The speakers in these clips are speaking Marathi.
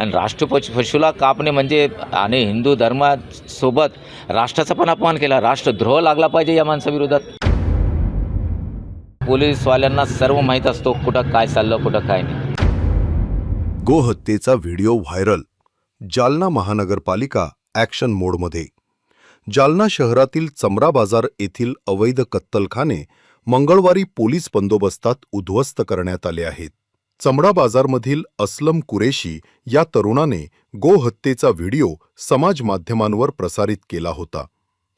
आणि राष्ट्र पशु पशुला कापणे म्हणजे आणि हिंदू धर्मासोबत राष्ट्राचा पण अपमान केला. राष्ट्रद्रोह लागला पाहिजे या माणसाविरोधात. पोलीसवाल्यांना सर्व माहीत असतो कुठं काय चाललं कुठं काय नाही. गोहत्येचा व्हिडिओ व्हायरल. जालना महानगरपालिका ॲक्शन मोडमध्ये. जालना शहरातील चमरा बाजार येथील अवैध कत्तलखाने मंगळवारी पोलीस बंदोबस्तात उद्ध्वस्त करण्यात आले आहेत. चमडा बाजारमधील अस्लम कुरेशी या तरुणाने गोहत्येचा व्हिडिओ समाज माध्यमांवर प्रसारित केला होता.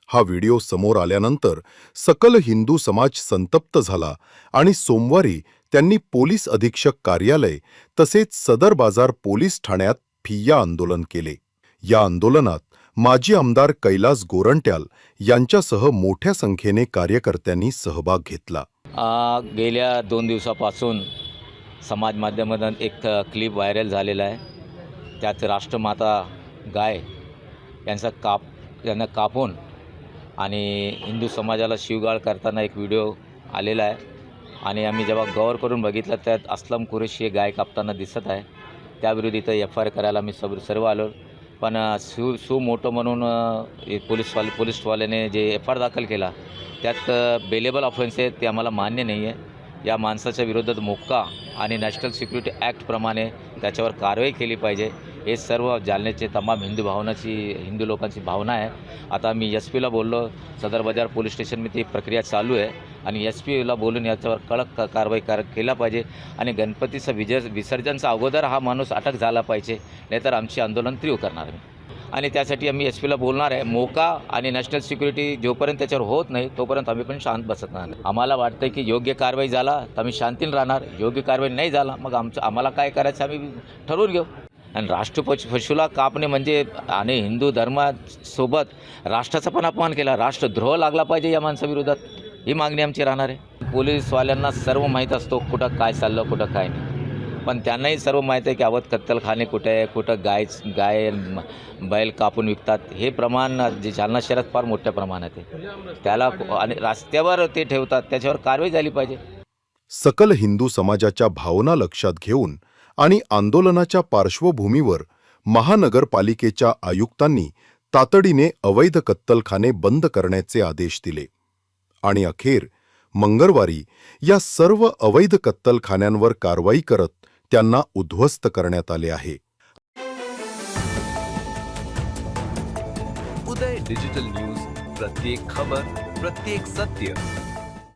हा व्हिडिओ समोर आल्यानंतर सकल हिंदू समाज संतप्त झाला आणि सोमवारी त्यांनी पोलीस अधीक्षक कार्यालय तसेच सदर बाजार पोलीस ठाण्यात फिय्या आंदोलन केले. या आंदोलनात माजी आमदार कैलास गोरंट्याल यांच्यासह मोठ्या संख्येने कार्यकर्त्यांनी सहभाग घेतला. गेल्या दोन दिवसापासून समाज माध्यमातून एक क्लिप व्हायरल झालेला आहे. त्यात राष्ट्रमाता गाय यांचा काप यांना कापून आणि हिंदू समाजाला शिवगाळ करताना एक व्हिडिओ आलेला आहे. आणि आम्ही जेव्हा गौर करून बघितलं त्यात अस्लम कुरेशी हे गाय कापताना दिसत आहे. त्याविरुद्ध इथं एफ आय आर करायला आम्ही सर्व सर्व आलो. पण सु सु मोठं म्हणून पोलीसवाले पोलीसवाल्याने जे एफ आर दाखल केला त्यात बेलेबल ऑफेन्स आहे ते आम्हाला मान्य नाही आहे या माणसाच्या विरोधात मोक्का आणि नॅशनल सिक्युरिटी ॲक्टप्रमाणे त्याच्यावर कारवाई केली पाहिजे. हे सर्व जालन्याचे तमाम हिंदू भावनाची हिंदू लोकांची भावना आहे. आता मी एस पीला बोललो. सदर बाजार पोलीस स्टेशनमध्ये ती प्रक्रिया चालू आहे आणि एस पीला बोलून याच्यावर कडक कारवाई कर केला पाहिजे आणि गणपतीचं विजय विसर्जनचा अगोदर हा माणूस अटक झाला पाहिजे. नाहीतर आमची आंदोलन तीव्र करणार मी. आणि त्यासाठी आम्ही एस पीला बोलणार आहे. मोका आणि नॅशनल सिक्युरिटी जोपर्यंत त्याच्यावर होत नाही तोपर्यंत आम्ही पण शांत बसत नाही. आम्हाला वाटतं की योग्य कारवाई झाला तर आम्ही शांतीने राहणार. योग्य कारवाई नाही झाला मग आमचं आम्हाला काय करायचं आम्ही ठरवून घेऊ. आणि राष्ट्रपश पशूला कापणे म्हणजे आणि हिंदू धर्मासोबत राष्ट्राचा पण अपमान केला. राष्ट्रद्रोह लागला पाहिजे या माणसाविरोधात. ही मागणी आमची राहणार आहे. पोलीसवाल्यांना सर्व माहीत असतो कुठं काय चाललं कुठं काय नाही. पण त्यांनाही सर्व माहीत आहे की अवध कत्तलखाने कुठे आहे कुठं गाय गाय बैल कापून विकतात हे प्रमाण जे जालना शहरात फार मोठ्या प्रमाणात आहे. त्याला आणि रस्त्यावर ते ठेवतात त्याच्यावर कारवाई झाली पाहिजे. सकल हिंदू समाजाच्या भावना लक्षात घेऊन आणि आंदोलनाच्या पार्श्वभूमीवर महानगरपालिकेच्या आयुक्तांनी तातडीने अवैध कत्तलखाने बंद करण्याचे आदेश दिले. आणि अखेर मंगळवारी या सर्व अवैध कत्तलखान्यांवर कारवाई करत त्यांना उद्ध्वस्त करण्यात आले आहे. उदय डिजिटल न्यूज प्रत्येक खबर प्रत्येक सत्य.